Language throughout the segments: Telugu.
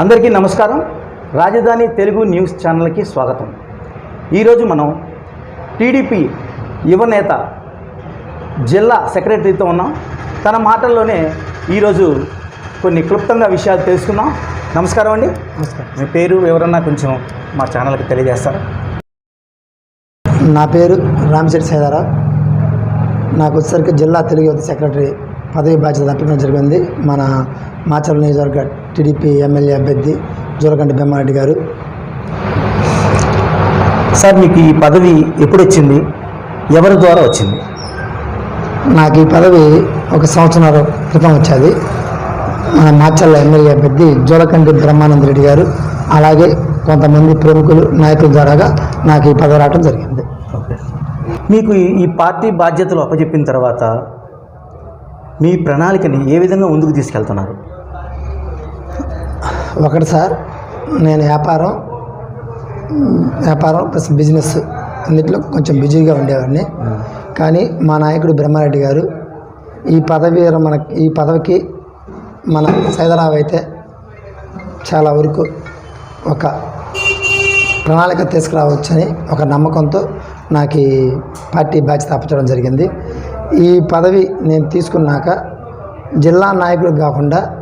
అందరికీ నమస్కారం. రాజధాని తెలుగు న్యూస్ ఛానల్కి స్వాగతం. ఈరోజు మనం టీడీపీ యువనేత జిల్లా సెక్రటరీతో ఉన్నాం. తన మాటల్లోనే ఈరోజు కొన్ని క్లుప్తంగా విషయాలు తెలుసుకుందాం. నమస్కారం అండి. నమస్కారం. మీ పేరు ఎవరన్నా కొంచెం మా ఛానల్కి తెలియజేస్తారా? నా పేరు రామశెట్టి సైదారావు నాకు వచ్చేసరికి జిల్లా తెలుగు యువత సెక్రటరీ పదవి బాధ్యత అప్పగించడం జరిగింది. మన మాచల్ నియోజకవర్గ టీడీపీ ఎమ్మెల్యే అభ్యర్థి జోలకంటి బెమ్మారెడ్డి గారు. సార్ మీకు ఈ పదవి ఎప్పుడు వచ్చింది ఎవరి ద్వారా వచ్చింది? నాకు ఈ పదవి ఒక సంవత్సరం క్రితం వచ్చేది. మన మాచల్ల ఎమ్మెల్యే అభ్యర్థి జోలకంటి బ్రహ్మానంద రెడ్డి గారు. అలాగే కొంతమంది ప్రముఖులు నాయకుల ద్వారాగా నాకు ఈ పదవి రావడం జరిగింది. ఓకే. మీకు ఈ- ఈ పార్టీ బాధ్యతలు అప్పచెప్పిన తర్వాత మీ ప్రణాళికని ఏ విధంగా ముందుకు తీసుకెళ్తున్నారు? ఒకటి సార్ నేను వ్యాపారం వ్యాపారం ప్లస్ బిజినెస్ అన్నింటిలో కొంచెం బిజీగా ఉండేవాడిని. కానీ మా నాయకుడు బ్రహ్మారెడ్డి గారు ఈ పదవి మన ఈ పదవికి మన సైదరావు అయితే చాలా వరకు ఒక ప్రణాళిక తీసుకురావచ్చని ఒక నమ్మకంతో నాకు ఈ పార్టీ బాధ్యత అప్పచడం జరిగింది. ఈ పదవి నేను తీసుకున్నాక జిల్లా నాయకుడు కాకుండా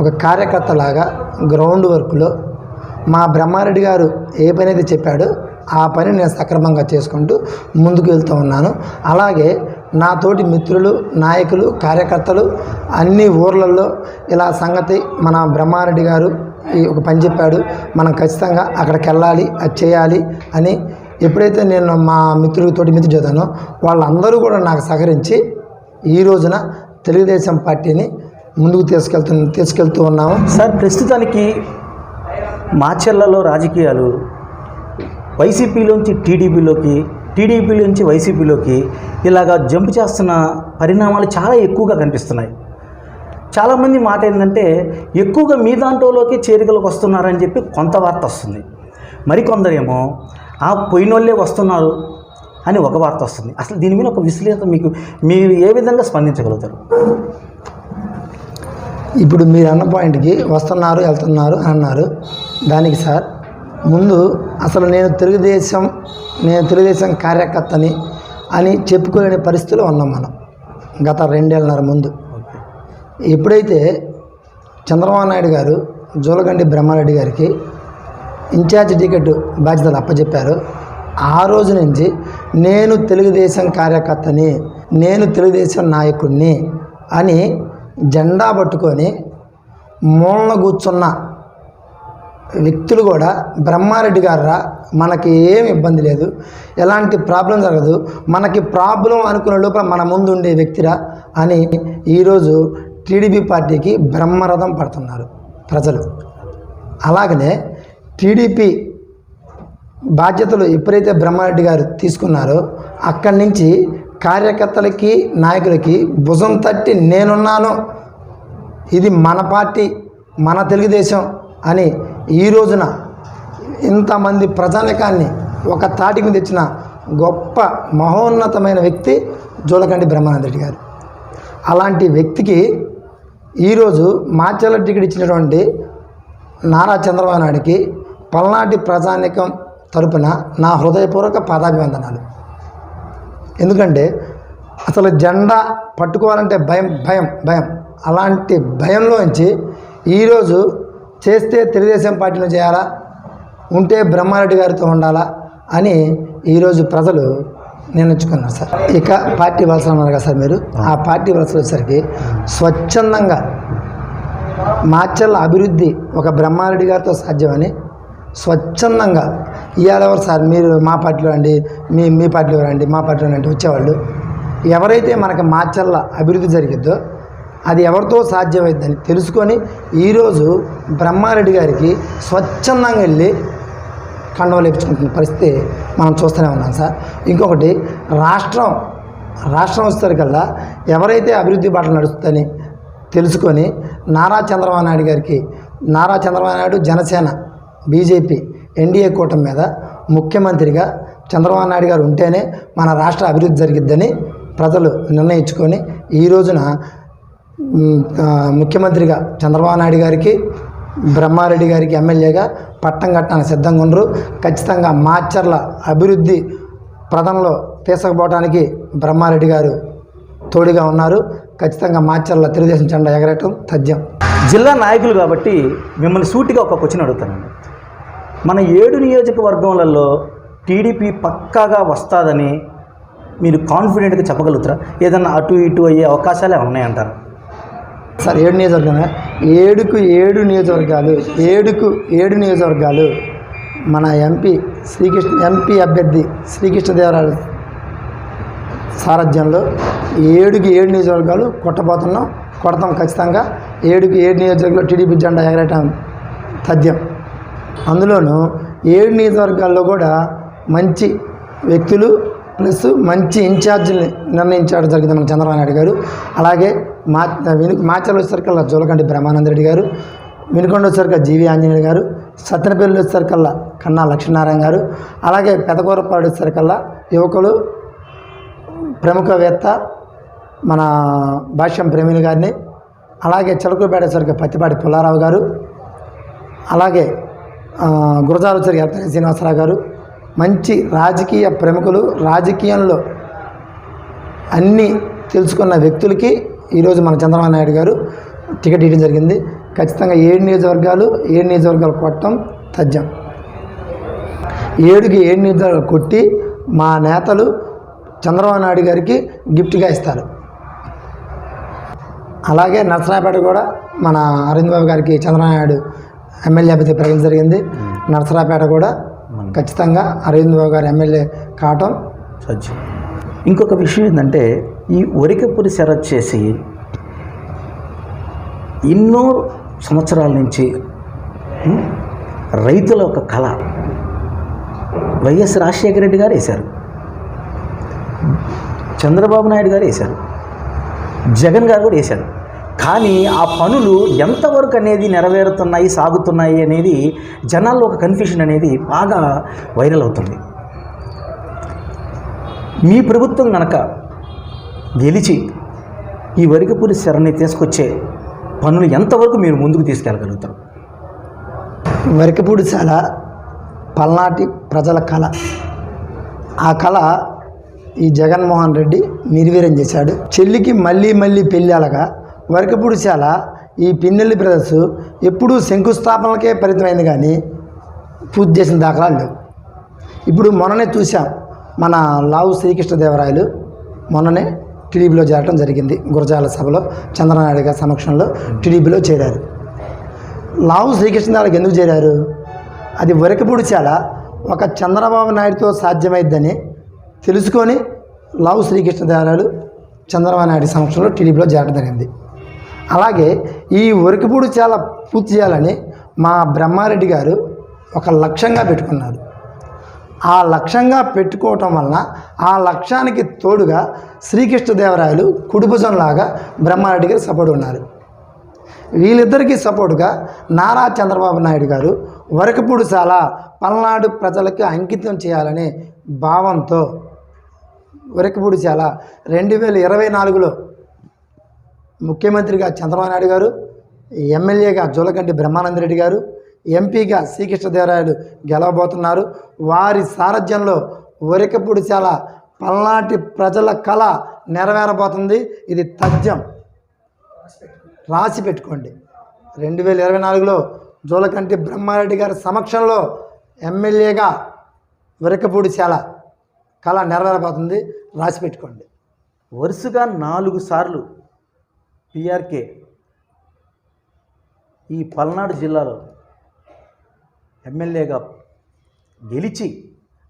ఒక కార్యకర్తలాగా గ్రౌండ్ వర్క్లో మా బ్రహ్మారెడ్డి గారు ఏ పని అయితే చెప్పాడో ఆ పని నేను సక్రమంగా చేసుకుంటూ ముందుకు వెళ్తూ ఉన్నాను. అలాగే నా తోటి మిత్రులు నాయకులు కార్యకర్తలు అన్ని ఊర్లలో ఇలా సంగతి మన బ్రహ్మారెడ్డి గారు ఈ ఒక పని చెప్పాడు. మనం ఖచ్చితంగా అక్కడికి వెళ్ళాలి అది చేయాలి అని ఎప్పుడైతే నేను మా మిత్రులతోటి మిత్రులు చదివానో వాళ్ళందరూ కూడా నాకు సహకరించి ఈ రోజున తెలుగుదేశం పార్టీని ముందుకు తీసుకెళ్తు తీసుకెళ్తూ ఉన్నాము సార్ ప్రస్తుతానికి మాచెల్లలో రాజకీయాలు వైసీపీలోంచి టీడీపీలోకి టీడీపీలోంచి వైసీపీలోకి ఇలాగా జంప్ చేస్తున్న పరిణామాలు చాలా ఎక్కువగా కనిపిస్తున్నాయి. చాలామంది మాట ఏంటంటే ఎక్కువగా మీ దాంట్లోకి చేరికలకు వస్తున్నారని చెప్పి కొంత వార్త వస్తుంది. మరికొందరేమో ఆ పోయినోళ్ళే వస్తున్నారు అని ఒక వార్త వస్తుంది. అసలు దీని మీద ఒక విశ్లేషణ మీకు మీరు ఏ విధంగా స్పందించగలుగుతారు? ఇప్పుడు మీరు అన్న పాయింట్కి వస్తున్నారు వెళ్తున్నారు అని అన్నారు. దానికి సార్ ముందు అసలు నేను తెలుగుదేశం నేను తెలుగుదేశం కార్యకర్తని అని చెప్పుకోలేని పరిస్థితిలో ఉన్నాం మనం గత రెండేళ్ళన్నర ముందు. ఎప్పుడైతే చంద్రబాబు నాయుడు గారు జోలగండి బ్రహ్మారెడ్డి గారికి ఇన్ఛార్జ్ టికెట్ బాధ్యతలు అప్పచెప్పారు ఆ రోజు నుంచి నేను తెలుగుదేశం కార్యకర్తని నేను తెలుగుదేశం నాయకుడిని అని జెండా పట్టుకొని మూలన కూర్చున్న వ్యక్తులు కూడా బ్రహ్మారెడ్డి గారా మనకి ఏం ఇబ్బంది లేదు. ఎలాంటి ప్రాబ్లం జరగదు. మనకి ప్రాబ్లం అనుకునే లోపల మన ముందు ఉండే వ్యక్తిరా అని ఈరోజు టీడీపీ పార్టీకి బ్రహ్మరథం పడుతున్నారు ప్రజలు. అలాగనే టీడీపీ బాధ్యతలు ఎప్పుడైతే బ్రహ్మారెడ్డి గారు తీసుకున్నారో అక్కడి నుంచి కార్యకర్తలకి నాయకులకి భుజం తట్టి నేనున్నాను. ఇది మన పార్టీ మన తెలుగుదేశం అని ఈ రోజున ఇంతమంది ప్రజానికాన్ని ఒక తాటికి తెచ్చిన గొప్ప మహోన్నతమైన వ్యక్తి జోలకండి బ్రహ్మానంద రెడ్డి గారు. అలాంటి వ్యక్తికి ఈరోజు మాచర్ల టికెట్ ఇచ్చినటువంటి నారా చంద్రబాబు నాయుడికి పల్నాటి ప్రజానికం తరపున నా హృదయపూర్వక పాదాభివందనాలు. ఎందుకంటే అసలు జెండా పట్టుకోవాలంటే భయం భయం భయం. అలాంటి భయంలోంచి ఈరోజు చేస్తే తెలుగుదేశం పార్టీలో చేయాలా? ఉంటే బ్రహ్మారెడ్డి గారితో ఉండాలా? అని ఈరోజు ప్రజలు నిర్ణయించుకున్నారు సార్. ఇక పార్టీ వలస అన్నారు కదా సార్ మీరు? ఆ పార్టీ వలస వచ్చేసరికి స్వచ్ఛందంగా మాచర్ల అభివృద్ధి ఒక బ్రహ్మారెడ్డి గారితో సాధ్యమని స్వచ్ఛందంగా ఇవాళ ఎవరు సార్? మీరు మా పార్టీలో రండి మీ మీ పార్టీలో రండి మా పార్టీలో రండి వచ్చేవాళ్ళు. ఎవరైతే మనకి మార్చల్ల అభివృద్ధి జరిగిద్దో అది ఎవరితో సాధ్యమైందని తెలుసుకొని ఈరోజు బ్రహ్మారెడ్డి గారికి స్వచ్ఛందంగా వెళ్ళి కండవలు ఇప్పించుకుంటున్న పరిస్థితి మనం చూస్తూనే ఉన్నాం సార్. ఇంకొకటి రాష్ట్రం రాష్ట్రం వచ్చేసరికల్లా ఎవరైతే అభివృద్ధి బాటలు నడుస్తుందని తెలుసుకొని నారా చంద్రబాబు నాయుడు గారికి నారా చంద్రబాబు నాయుడు జనసేన బీజేపీ ఎన్డీఏ కూటమి మీద ముఖ్యమంత్రిగా చంద్రబాబు నాయుడు గారు ఉంటేనే మన రాష్ట్ర అభివృద్ధి జరిగిద్దని ప్రజలు నిర్ణయించుకొని ఈ రోజున ముఖ్యమంత్రిగా చంద్రబాబు నాయుడు గారికి బ్రహ్మారెడ్డి గారికి ఎమ్మెల్యేగా పట్టం కట్టడానికి సిద్ధంగా ఉండరు. ఖచ్చితంగా మాచర్ల అభివృద్ధి ప్రథంలో తీసుకుపోవడానికి బ్రహ్మారెడ్డి గారు తోడుగా ఉన్నారు. ఖచ్చితంగా మాచర్ల తెలుగుదేశం జెండా ఎగరటం తథ్యం. జిల్లా నాయకులు కాబట్టి మిమ్మల్ని సూటిగా ఒక క్వశ్చన్ అడుగుతానండి. మన ఏడు నియోజకవర్గంలలో టీడీపీ పక్కాగా వస్తుందని మీరు కాన్ఫిడెంట్గా చెప్పగలుగుతారా? ఏదన్నా అటు ఇటు అయ్యే అవకాశాలు ఉన్నాయంటారు? ఉన్నాయంటారా సార్ ఏడు నియోజకవర్గాలు ఏడుకు ఏడు నియోజకవర్గాలు ఏడుకు ఏడు నియోజకవర్గాలు మన ఎంపీ శ్రీకృష్ణ ఎంపీ అభ్యర్థి శ్రీకృష్ణదేవరాయలు సారథ్యంలో ఏడుకి ఏడు నియోజకవర్గాలు కొట్టబోతున్నాం కొడతాం ఖచ్చితంగా. ఏడుకి ఏడు నియోజకవర్గాలు టీడీపీ జెండా ఎగరటం తథ్యం. అందులోనూ ఏడు నియోజకవర్గాల్లో కూడా మంచి వ్యక్తులు ప్లస్ మంచి ఇన్ఛార్జీని నిర్ణయించడం జరిగింది మన చంద్రబాబు నాయుడు గారు. అలాగే మా విను మాచర్లు వచ్చేసరికల్లా జోలకంటి బ్రహ్మానంద రెడ్డి గారు వినుకొండ వచ్చేసరికి జీవి ఆంజనేయులు గారు సత్తెనపల్లి వచ్చేసరికల్లా కన్నా లక్ష్మీనారాయణ గారు అలాగే పెదకూరపాడు వచ్చేసరికల్లా యువకులు ప్రముఖవేత్త మన భాష్యం ప్రేమిని గారిని అలాగే చిలకూపేట వచ్చేసరికి పత్తిపాటి పుల్లారావు గారు అలాగే గురజాలోచరి గురజాల ఎర్తని శ్రీనివాసరావు గారు మంచి రాజకీయ ప్రముఖులు రాజకీయంలో అన్నీ తెలుసుకున్న వ్యక్తులకి ఈరోజు మన చంద్రబాబు నాయుడు గారు టికెట్ ఇవ్వడం జరిగింది. ఖచ్చితంగా ఏడు నియోజకవర్గాలు ఏడు నియోజకవర్గాలు కొట్టడం తథ్యం. ఏడుకి ఏడు నియోజకవర్గాలు కొట్టి మా నేతలు చంద్రబాబు నాయుడు గారికి గిఫ్ట్గా ఇస్తారు. అలాగే నర్సరాపేట కూడా మన అరవింద్ బాబు గారికి చంద్రబాబు నాయుడు ఎమ్మెల్యే అభ్యర్థి ప్రకటన జరిగింది. నర్సరాపేట కూడా ఖచ్చితంగా అరవింద్ బాబు గారు ఎమ్మెల్యే కావటం సత్యం ఇంకొక విషయం ఏంటంటే ఈ ఒరికపురి శరత్ చేసి ఎన్నో సంవత్సరాల నుంచి రైతుల ఒక కళ. వైఎస్ రాజశేఖర రెడ్డి గారు వేశారు. చంద్రబాబు నాయుడు గారు వేశారు. జగన్ గారు కూడా వేశారు. కానీ ఆ పనులు ఎంతవరకు అనేది నెరవేరుతున్నాయి సాగుతున్నాయి అనేది జనాల్లో ఒక కన్ఫ్యూషన్ అనేది బాగా వైరల్ అవుతుంది. మీ ప్రభుత్వం కనుక గెలిచి ఈ వరికపూరి శరణి తీసుకొచ్చే పనులు ఎంతవరకు మీరు ముందుకు తీసుకెళ్ళగలుగుతారు? వరికపూడి శాల పల్నాటి ప్రజల కళ. ఆ కళ ఈ జగన్మోహన్ రెడ్డి నిర్వీర్యం చేశాడు. చెల్లికి మళ్ళీ మళ్ళీ పెళ్ళాలగా వరకపూడిశాల ఈ పిన్నెల్లి బ్రదర్స్ ఎప్పుడూ శంకుస్థాపనలకే పరిమితమైంది కానీ పూర్తి చేసిన దాఖలాలు లేవు. ఇప్పుడు మొన్ననే చూసాం మన లావు శ్రీకృష్ణదేవరాయలు మొన్ననే టీడీపీలో చేరడం జరిగింది. గురజాల సభలో చంద్రనాయుడు గారి సమక్షంలో టీడీపీలో చేరారు. లావు శ్రీకృష్ణదేవరాయలకు ఎందుకు చేరారు? అది వరకపూడిశాల ఒక చంద్రబాబు నాయుడుతో సాధ్యమైద్దని తెలుసుకొని లావు శ్రీకృష్ణదేవరాయలు చంద్రబాబు నాయుడు సమక్షంలో టీడీపీలో చేరడం జరిగింది. అలాగే ఈ వరకపూడి చాలా పూర్తి చేయాలని మా బ్రహ్మారెడ్డి గారు ఒక లక్ష్యంగా పెట్టుకున్నారు. ఆ లక్ష్యంగా పెట్టుకోవటం వలన ఆ లక్ష్యానికి తోడుగా శ్రీకృష్ణదేవరాయలు కుడిభుజంలాగా బ్రహ్మారెడ్డి గారు సపోర్ట్ ఉన్నారు. వీళ్ళిద్దరికీ సపోర్టుగా నారా చంద్రబాబు నాయుడు గారు వరకపూడిశాల పల్నాడు ప్రజలకు అంకితం చేయాలనే భావంతో వరకపూడిశాల రెండు వేల ఇరవై నాలుగులో ముఖ్యమంత్రిగా చంద్రబాబు నాయుడు గారు ఎమ్మెల్యేగా జోలకంటి బ్రహ్మానందరెడ్డి గారు ఎంపీగా శ్రీకృష్ణదేవరాయలు గెలవబోతున్నారు. వారి సారథ్యంలో వరకపూడిశాల పల్నాటి ప్రజల కళ నెరవేరబోతుంది. ఇది తథ్యం. రాసి పెట్టుకోండి. రెండు వేల ఇరవై నాలుగులో జోలకంటి బ్రహ్మారెడ్డి గారి సమక్షంలో ఎమ్మెల్యేగా విరకపూడిశాల కళ నెరవేరబోతుంది. రాసి పెట్టుకోండి. వరుసగా నాలుగు సార్లు పిఆర్కే ఈ పల్నాడు జిల్లాలో ఎమ్మెల్యేగా గెలిచి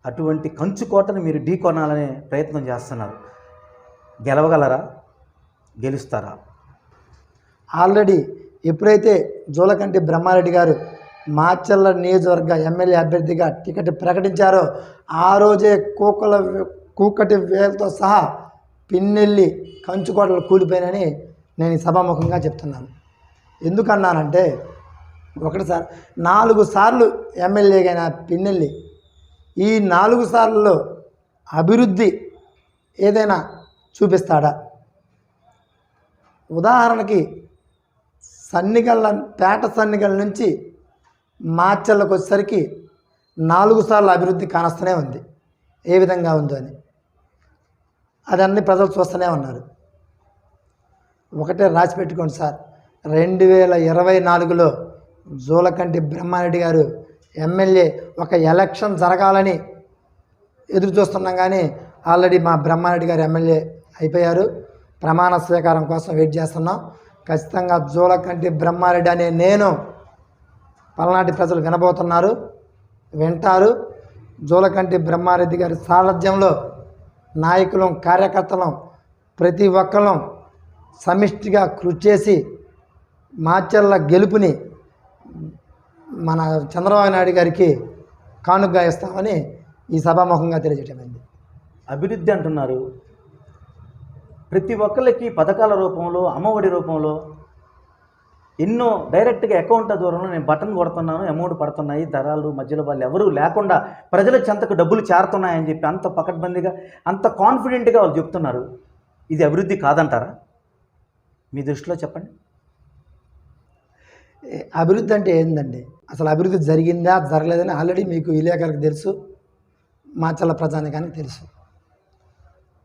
అటువంటి కంచుకోటను మీరు ఢీకొనాలనే ప్రయత్నం చేస్తున్నారు. గెలవగలరా? గెలుస్తారా? ఆల్రెడీ ఎప్పుడైతే జోలకంటి బ్రహ్మారెడ్డి గారు మాచర్ల నియోజకవర్గ ఎమ్మెల్యే అభ్యర్థిగా టికెట్ ప్రకటించారో ఆ రోజే కూకల కూకటి వేలతో సహా పిన్నెల్లి కంచుకోటలు కూలిపోయినని నేను ఈ సభాముఖంగా చెప్తున్నాను. ఎందుకన్నానంటే ఒకటి సార్ నాలుగు సార్లు ఎమ్మెల్యేగైన పిన్నెల్లి ఈ నాలుగు సార్లలో అభివృద్ధి ఏదైనా చూపిస్తాడా? ఉదాహరణకి సన్నిగళ్ళ పేట సన్నిగల నుంచి మార్చళ్ళకు వచ్చేసరికి నాలుగు సార్లు అభివృద్ధి కానస్తూనే ఉంది. ఏ విధంగా ఉందో అని. అదన్నీ ప్రజలు చూస్తూనే ఉన్నారు. ఒకటే రాసి పెట్టుకోండి సార్. రెండు వేల ఇరవై నాలుగులో జూలకంటి బ్రహ్మారెడ్డి గారు ఎమ్మెల్యే ఒక ఎలక్షన్ జరగాలని ఎదురు చూస్తున్నాం కానీ ఆల్రెడీ మా బ్రహ్మారెడ్డి గారు ఎమ్మెల్యే అయిపోయారు. ప్రమాణ స్వీకారం కోసం వెయిట్ చేస్తున్నాం. ఖచ్చితంగా జూలకంటి బ్రహ్మారెడ్డి అనే నేను పల్నాటి ప్రజలు వినబోతున్నారు వింటారు. జూలకంటి బ్రహ్మారెడ్డి గారి సారథ్యంలో నాయకులం కార్యకర్తలం ప్రతి ఒక్కరం సమిష్టిగా కృషి చేసి మాచర్ల గెలుపుని మన చంద్రబాబు నాయుడు గారికి కానుగ్గా ఇస్తామని ఈ సభాముఖంగా తెలియజేయటమైంది. అభివృద్ధి అంటున్నారు. ప్రతి ఒక్కరికి పథకాల రూపంలో అమ్మఒడి రూపంలో ఎన్నో డైరెక్ట్గా అకౌంట్ దూరంలో నేను బటన్ కొడుతున్నాను అమౌంట్ పడుతున్నాయి ధరలు మధ్యలో వాళ్ళు ఎవరూ లేకుండా ప్రజల చెంతకు డబ్బులు చేరుతున్నాయని చెప్పి అంత పకడ్బందీగా అంత కాన్ఫిడెంట్గా వాళ్ళు చెప్తున్నారు. ఇది అభివృద్ధి కాదంటారా? మీ దృష్టిలో చెప్పండి. అభివృద్ధి అంటే ఏందండి? అసలు అభివృద్ధి జరిగిందా జరగలేదని ఆల్రెడీ మీకు విలేకరులకు తెలుసు మాచల ప్రజానికానికి తెలుసు.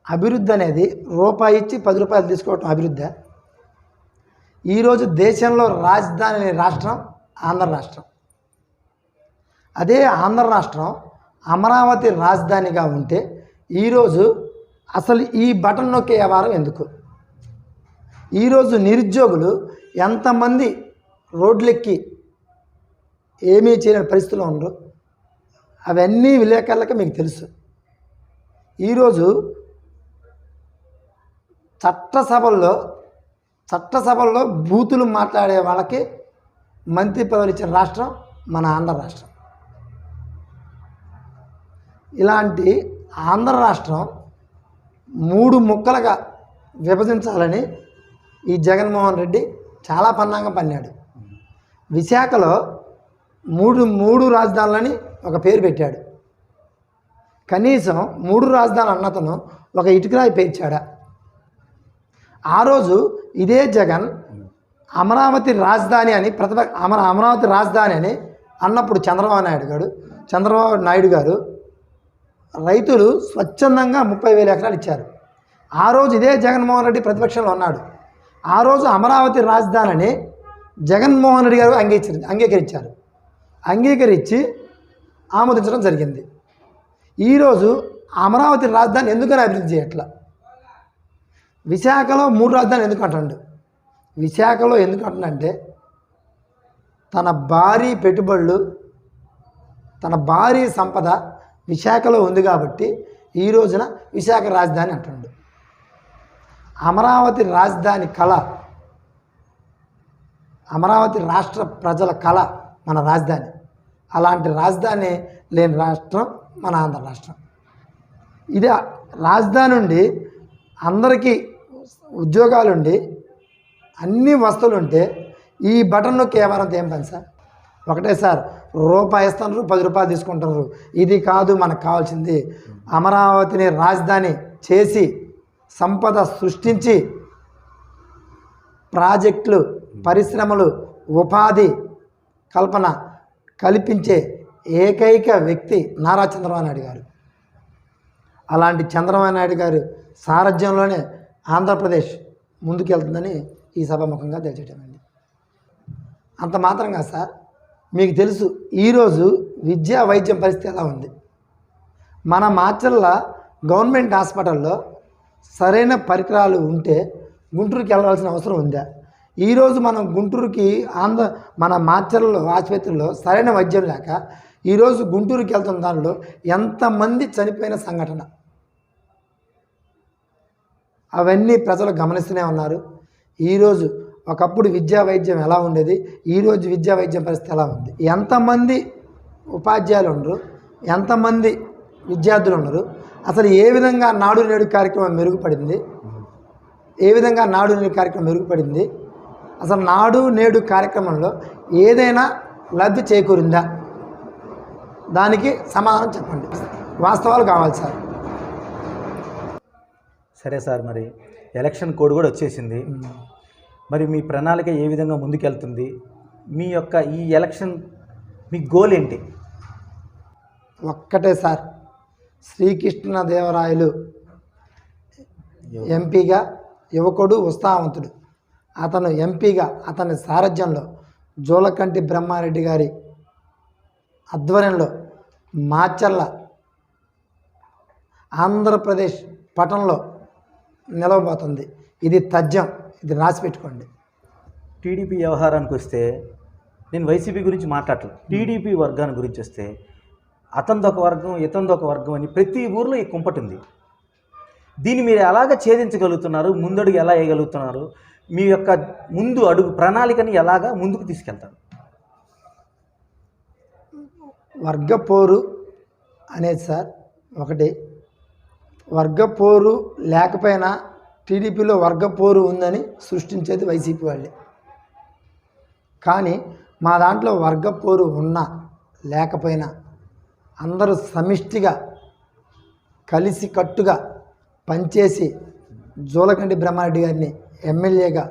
అభివృద్ధి అనేది రూపాయి ఇచ్చి పది రూపాయలు తీసుకోవటం అభివృద్ధి. ఈరోజు దేశంలో రాజధాని అనే రాష్ట్రం ఆంధ్ర రాష్ట్రం. అదే ఆంధ్ర రాష్ట్రం అమరావతి రాజధానిగా ఉంటే ఈరోజు అసలు ఈ బటన్ నొక్కే వ్యవహారం ఎందుకు? ఈరోజు నిరుద్యోగులు ఎంతమంది రోడ్లెక్కి ఏమీ చేయని పరిస్థితిలో ఉండరు. అవన్నీ విలేకరులకే మీకు తెలుసు. ఈరోజు చట్టసభల్లో చట్టసభల్లో బూతులు మాట్లాడే వాళ్ళకి మంత్రి పదవులు ఇచ్చిన రాష్ట్రం మన ఆంధ్ర రాష్ట్రం. ఇలాంటి ఆంధ్ర రాష్ట్రం మూడు ముక్కలుగా విభజించాలని ఈ జగన్మోహన్ రెడ్డి చాలా పన్నాంగం పన్నాడు. విశాఖలో మూడు మూడు రాజధానులని ఒక పేరు పెట్టాడు. కనీసం మూడు రాజధానులు అన్నతను ఒక ఇటుకరాయి పేర్చాడా? ఆ రోజు ఇదే జగన్ అమరావతి రాజధాని అని ప్రతిప అమర అమరావతి రాజధాని అని అన్నప్పుడు చంద్రబాబు నాయుడు గారు చంద్రబాబు నాయుడు గారు రైతులు స్వచ్ఛందంగా ముప్పై వేల ఎకరాలు ఇచ్చారు. ఆ రోజు ఇదే జగన్మోహన్ రెడ్డి ప్రతిపక్షంలో ఉన్నాడు. ఆ రోజు అమరావతి రాజధానిని జగన్మోహన్ రెడ్డి గారు అంగీకరి అంగీకరించారు. అంగీకరించి ఆమోదించడం జరిగింది. ఈరోజు అమరావతి రాజధాని ఎందుకని అభివృద్ధి చేయట్లా? విశాఖలో మూడు రాజధాని ఎందుకు అంటుండు విశాఖలో ఎందుకు అంటుందంటే తన భారీ పెట్టుబడులు తన భారీ సంపద విశాఖలో ఉంది కాబట్టి ఈ రోజున విశాఖ రాజధాని అంటుండు అమరావతి రాజధాని కళ అమరావతి రాష్ట్ర ప్రజల కళ మన రాజధాని. అలాంటి రాజధాని లేని రాష్ట్రం మన ఆంధ్ర రాష్ట్రం. ఇది రాజధాని నుండి అందరికీ ఉద్యోగాలుండి అన్ని వస్తువులు ఉంటే ఈ బటన్ నొక్కి ఏమారంత ఏం పని సార్? ఒకటే సార్ రూపాయి ఇస్తున్నారు పది రూపాయలు తీసుకుంటున్నారు ఇది కాదు మనకు కావాల్సింది. అమరావతిని రాజధాని చేసి సంపద సృష్టించి ప్రాజెక్టులు పరిశ్రమలు ఉపాధి కల్పన కల్పించే ఏకైక వ్యక్తి నారా చంద్రబాబు నాయుడు గారు. అలాంటి చంద్రబాబు నాయుడు గారు సారథ్యంలోనే ఆంధ్రప్రదేశ్ ముందుకెళ్తుందని ఈ సభాముఖంగా తెలియజేయటమండి అంత మాత్రంగా సార్ మీకు తెలుసు ఈరోజు విద్యా వైద్యం పరిస్థితి ఎలా ఉంది? మన మాచర్ల గవర్నమెంట్ హాస్పిటల్లో సరైన పరికరాలు ఉంటే గుంటూరుకి వెళ్ళాల్సిన అవసరం ఉందా? ఈరోజు మనం గుంటూరుకి ఆంధ్ర మన మార్చర్లో ఆసుపత్రిలో సరైన వైద్యం లేక ఈరోజు గుంటూరుకి వెళ్తున్న దానిలో ఎంతమంది చనిపోయిన సంఘటన? అవన్నీ ప్రజలు గమనిస్తూనే ఉన్నారు. ఈరోజు ఒకప్పుడు విద్యా వైద్యం ఎలా ఉండేది? ఈరోజు విద్యా వైద్యం పరిస్థితి ఎలా ఉంది? ఎంతమంది ఉపాధ్యాయులు ఉండరు ఎంతమంది విద్యార్థులు ఉన్నారు? అసలు ఏ విధంగా నాడు నేడు కార్యక్రమం మెరుగుపడింది? ఏ విధంగా నాడు నేడు కార్యక్రమం మెరుగుపడింది? అసలు నాడు నేడు కార్యక్రమంలో ఏదైనా లబ్ధి చేకూరిందా? దానికి సమాధానం చెప్పండి. వాస్తవాలు కావాలి సార్. సరే సార్ మరి ఎలక్షన్ కోడ్ కూడా వచ్చేసింది. మరి మీ ప్రణాళిక ఏ విధంగా ముందుకెళ్తుంది? మీ యొక్క ఈ ఎలక్షన్ మీ గోల్ ఏంటి? ఒక్కటే సార్. శ్రీకృష్ణదేవరాయలు ఎంపీగా యువకుడు ఉత్సాహవంతుడు. అతను ఎంపీగా అతని సారథ్యంలో జోలకంటి బ్రహ్మారెడ్డి గారి ఆధ్వర్యంలో మాచర్ల ఆంధ్రప్రదేశ్ పటంలో నిలవబోతుంది. ఇది తథ్యం. ఇది రాసి పెట్టుకోండి టీడీపీ వ్యవహారానికి వస్తే నేను వైసీపీ గురించి మాట్లాడలేదు టీడీపీ వర్గాన్ని గురించి వస్తే అతనిదొక వర్గం ఇతనిదొక వర్గం అని ప్రతి ఊర్లో ఈ కుంపటి ఉంది. దీన్ని మీరు ఎలాగ ఛేదించగలుగుతున్నారు? ముందడుగు ఎలా వేయగలుగుతున్నారు? మీ యొక్క ముందు అడుగు ప్రణాళికని ఎలాగా ముందుకు తీసుకెళ్తారు? వర్గపోరు అనేది సార్ ఒకటి. వర్గపోరు లేకపోయినా టీడీపీలో వర్గపోరు ఉందని సృష్టించేది వైసీపీ వాళ్ళే. కానీ మా దాంట్లో వర్గపోరు ఉన్నా లేకపోయినా అందరూ సమిష్టిగా కలిసి కట్టుగా పనిచేసి జోలకంటి బ్రహ్మారెడ్డి గారిని ఎమ్మెల్యేగా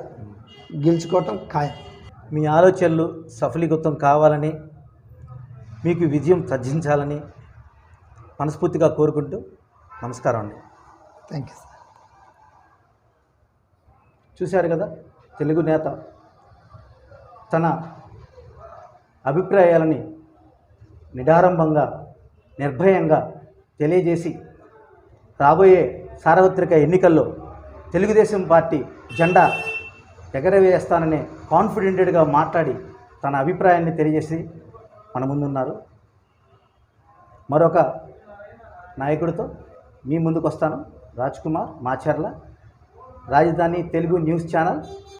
గెలుచుకోవటం ఖాయం. మీ ఆలోచనలు సఫలీకృతం కావాలని మీకు విజయం తర్జించాలని మనస్ఫూర్తిగా కోరుకుంటూ నమస్కారం అండి. థ్యాంక్ యూ సార్ చూశారు కదా తెలుగు నేత తన అభిప్రాయాలని నిడారంభంగా నిర్భయంగా తెలియజేసి రాబోయే సార్వత్రిక ఎన్నికల్లో తెలుగుదేశం పార్టీ జెండా ఎగరవేస్తాననే కాన్ఫిడెంటెడ్గా మాట్లాడి తన అభిప్రాయాన్ని తెలియజేసి మన ముందున్నారు. మరొక నాయకుడితో మీ ముందుకు వస్తాను రాజ్ కుమార్ మాచర్ల రాజధాని తెలుగు న్యూస్ ఛానల్.